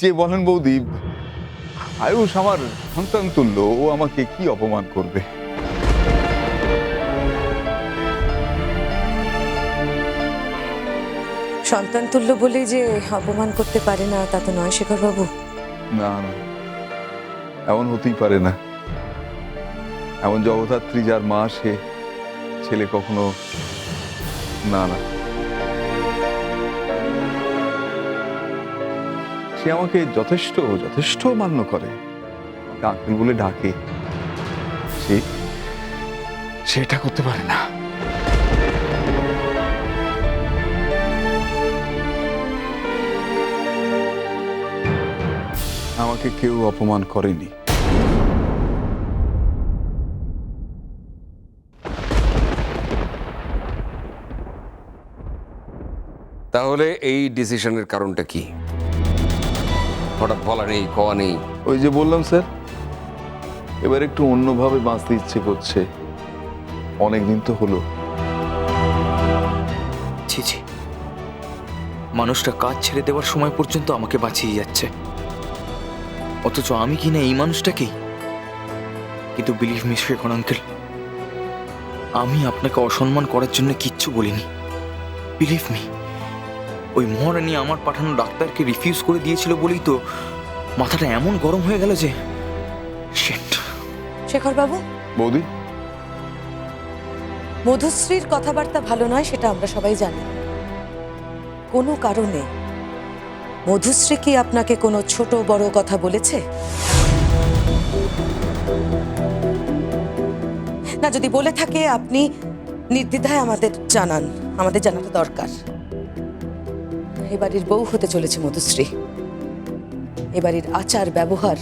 যে বলেন বৌদি আয়ুষ আমার সন্তান তুল্য ও আমাকে কি অপমান করবে? সন্তান তুল্য বলেই যে অপমান করতে পারে না তা তো নয় শেখর বাবু। না না এমন হতেই পারে না। এমন জগধাত্রী যার মা সে ছেলে কখনো না না। সে আমাকে যথেষ্ট যথেষ্ট মান্য করে। আঙ্কেল বলে ডাকে। সে সেটা করতে পারে না। আমাকে কেউ অপমান করেনি। তাহলে এই ডিসিশনের কারণটা কি? হঠাৎ বলা নেই কওয়া নেই। ওই যে বললাম স্যার এবার একটু অন্যভাবে বাঁচতে ইচ্ছে করছে। অনেকদিন তো হলো। ছি ছি। মানুষটা কাজ ছেড়ে দেওয়ার সময় পর্যন্ত আমাকে বাঁচিয়ে যাচ্ছে। অথচ আমি কি না এই মানুষটাকেই কিন্তু বিলিভ মি শেখর আঙ্কেল আমি আপনাকে অসম্মান করার জন্য কিচ্ছু বলিনি। বিলিভ মি ওই মহারানী আমার পাঠানো ডাক্তারকে রিফিউজ করে দিয়েছিল বলেই তো মাথাটা এমন গরম হয়ে গেল যে. শেখর বাবু বৌদি? মধুশ্রীর কথাবার্তা ভালো নয় সেটা আমরা সবাই জানি। কোনো কারণে মধুশ্রী কি আপনাকে কোনো ছোট বড় কথা বলেছে? না যদি বলে থাকে আপনি নির্দ্বিধায় আমাদের জানান। আমাদের জানাটা দরকার। এবাড়ির বউ হতে চলেছে মধুশ্রী। এবাড়ির আচার, ব্যবহার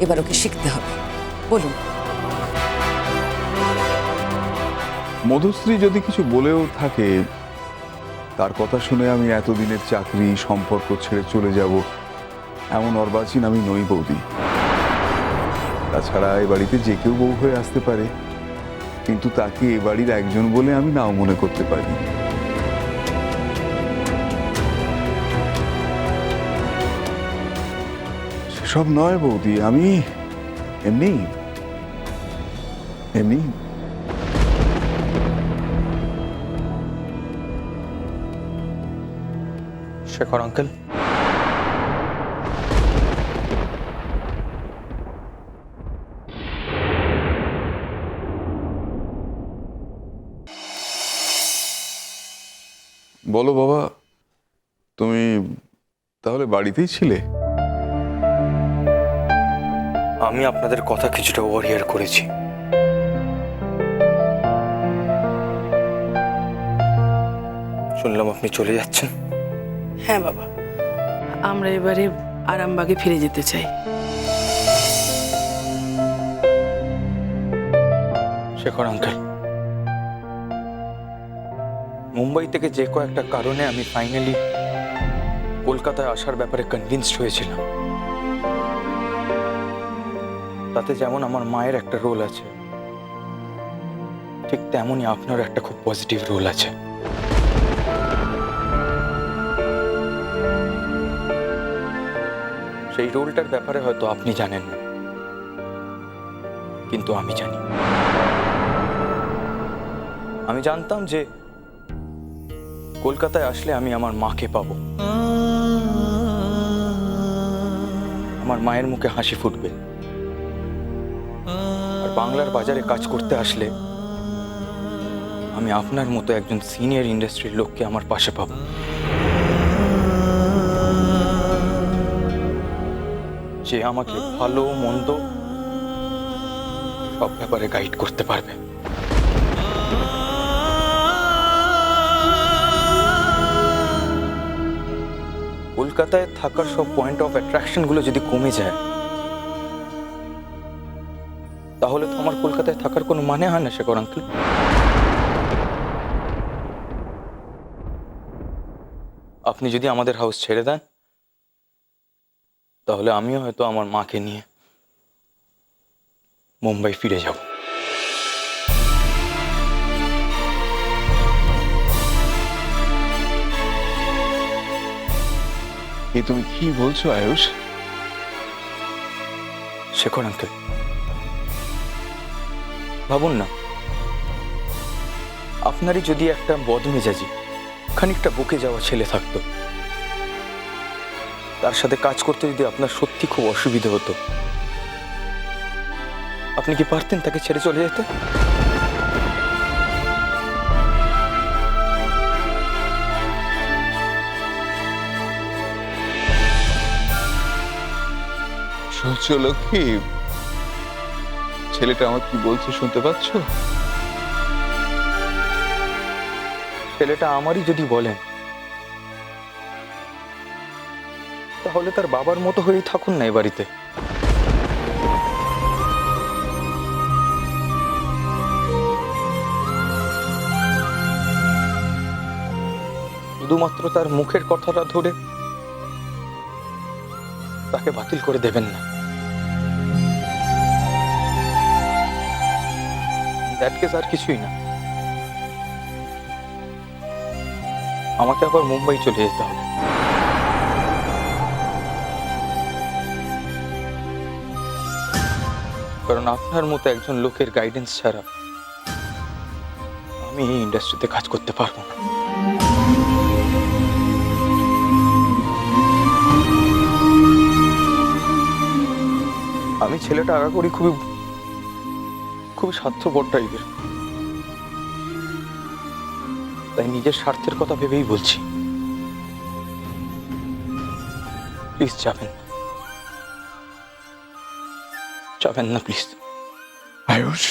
এবার ওকে শিখতে হবে। বলুন। মধুশ্রী যদি কিছু বলেও থাকে, তার কথা শুনে আমি এতদিনের চাকরি, সম্পর্ক ছেড়ে চলে যাব, এমন অর্বাচীন আমি নই বৌদি। তাছাড়া এ বাড়িতে যে কেউ বউ হয়ে আসতে পারে, কিন্তু তাকে এ বাড়ির একজন বলে আমি নাও মনে করতে পারি। সেসব নয় বৌদি আমি এমনি এমনি। শেখর আঙ্কেল। বলো বাবা তুমি তাহলে বাড়িতেই ছিলে? আমি আপনাদের কথা কিছুটা ওভারহিয়ার করেছি। শুনলাম আপনি চলে যাচ্ছেন। হ্যাঁ বাবা। আমরা এবারে আরামবাগে ফিরে যেতে চাই। শেখর আঙ্কেল মুম্বাই থেকে যে কয়েকটা কারণে আমি ফাইনালি কলকাতায় আসার ব্যাপারে কনভিন্সড হয়েছিলাম। তাতে যেমন আমার মায়ের একটা রোল আছে, ঠিক তেমনই আপনার একটা খুব পজিটিভ রোল আছে। সেই রোলটার ব্যাপারে হয়তো আপনি জানেন না। কিন্তু আমি জানি। আমি জানতাম যে কলকাতায় আসলে আমি আমার মাকে পাবো। আমার মায়ের মুখে হাসি ফুটবে। বাংলার বাজারে কাজ করতে আসলে আমি আপনার মতো একজন সিনিয়র ইন্ডাস্ট্রির লোককে আমার পাশে পাব। যে আমাকে ভালো, মন্দ সব ব্যাপারে গাইড করতে পারবে। কলকাতায় থাকার সব পয়েন্ট অফ অ্যাট্রাকশনগুলো যদি কমে যায় মানে হয় না শেখর আঙ্কেল আপনি যদি আমাদের হাউস ছেড়ে দেন তাহলে আমিও হয়তো আমার মাকে নিয়ে মুম্বাই ফিরে যাব। এ তুমি কি বলছো আয়ুষ? শেখর আঙ্কেল ভাবুন না। আপনারই যদি একটা বদমেজাজি, খানিকটা বুকে যাওয়া ছেলে থাকতো, তার সাথে কাজ করতে যদি আপনার সত্যি খুব অসুবিধা হতো, আপনি কি পারতেন তাকে ছেড়ে চলে যেতে? সূর্যলক্ষ্মী ছেলেটা আমার কি বলছে শুনতে পাচ্ছ? ছেলেটা আমারই যদি বলেন, তাহলে তার বাবার মতো হয়েই থাকুন না বাড়িতে। শুধুমাত্র তার মুখের কথাটা ধরে তাকে বাতিল করে দেবেন না। দ্যাট কেস আর কিছুই না। আমাকে আবার মুম্বাই চলে যেতে হবে। কারণ আপনার মতো একজন লোকের গাইডেন্স ছাড়া আমি এই ইন্ডাস্ট্রিতে কাজ করতে পারব না। আমি ছেলেটা আগা করি খুবই খুবই স্বার্থপর টাইপের। তাই নিজের স্বার্থের কথা ভেবেই বলছি। প্লিজ যাবেন। যাবেন না প্লিজ আয়ুষ।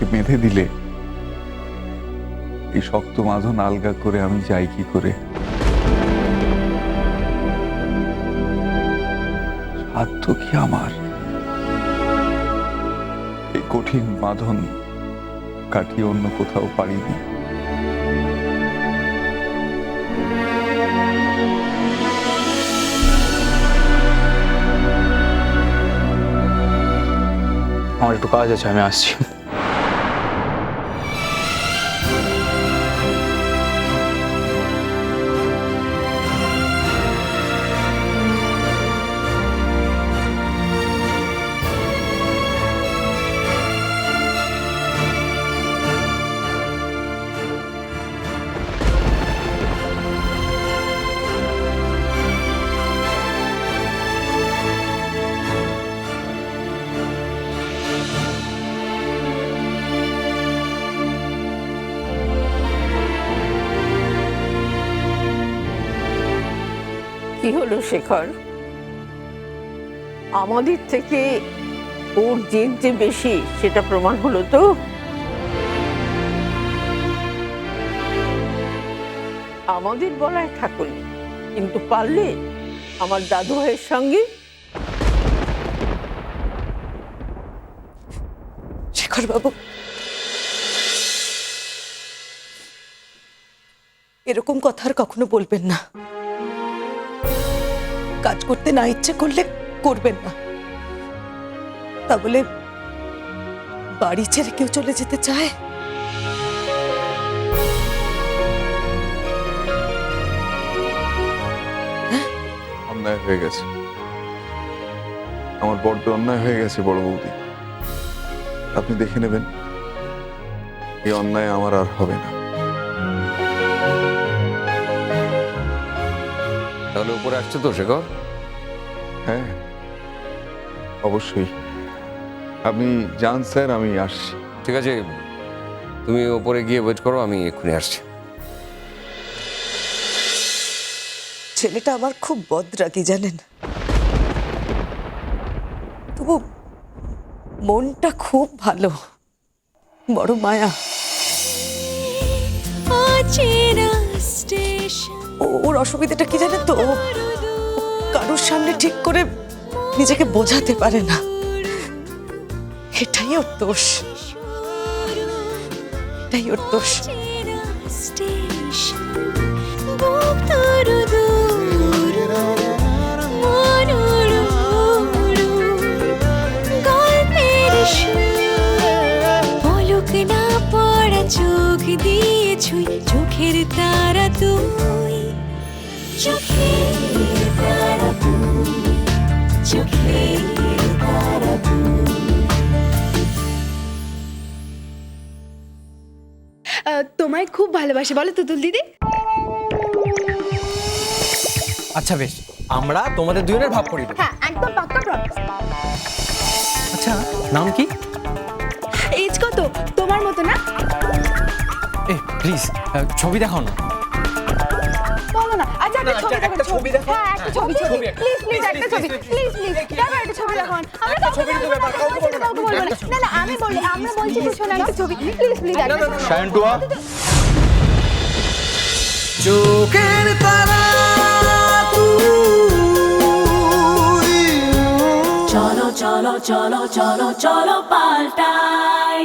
আমাকে বেঁধে দিলে? এই শক্ত মাধন আলগা করে আমি যাই কি করে? সাধ্য কি আমার? এই কঠিন বাঁধন কাটিয়ে অন্য কোথাও পারিনি। আমার একটু কাজ আছে, আমি আসছি। কি হলো শেখর। আমাদের থেকে ওর জেদ যে বেশি, সেটা প্রমাণ হলো তো। আমাদের বলায় থাকুনি, কিন্তু পারলে আমার দাদু ভাইয়ের সঙ্গে। শেখর বাবু, এরকম কথা আর কখনো বলবেন না। কাজ করতে না ইচ্ছে করলে করবেন না। তা বলে বাড়ি ছেড়ে কেউ চলে যেতে চায়? অন্যায় হয়ে গেছে। আমার বড্ড অন্যায় হয়ে গেছে বড় বৌদি। আপনি দেখে নেবেন এই অন্যায় আমার আর হবে না। তাহলে উপরে আসছে তো শেখর? হ্যাঁ অবশ্যই। আপনি যান স্যার আমি আসছি। ঠিক আছে তুমি ওপরে গিয়ে ওয়েট করো আমি এক্ষুনি আসছি। ছেলেটা আমার খুব বদরাগি জানেন? তবু মনটা খুব ভালো। বড় মায়া। ওর অসুবিধাটা কি জানেন তো? ও কারোর সামনে ঠিক করে নিজেকে বোঝাতে পারে না। এটাই ওর দোষ। এটাই ওর দোষ। চোখ দিয়ে ছুঁই, চোখের তারা তুই চোখের তোমায় খুব ভালোবাসি বলো তুতুল দিদি। আচ্ছা বেশ। আমরা তোমাদের দুজনের ভাব করি হ্যাঁ একদম পাক্কা প্রমিস আচ্ছা নাম কি? এজ কত? তোমার মতো না? এ প্লিজ ছবি দেখাও না। একটা আচ্ছা, দেখো একটা ছবি দেখো। হ্যাঁ একটা ছবি ছবি প্লিজ প্লিজ একটা ছবি প্লিজ প্লিজ please, একটা ছবি দেখো। আমরা কাউকে বলব না, কাউকে বলব না, না। না আমি বলি আমরা বলছি তো শোনা একটা ছবি। প্লিজ প্লিজ একটা ছবি। সায়ন্টুয়া চোখের তারা চলো চলো চলো চলো চলো পাল্টাই।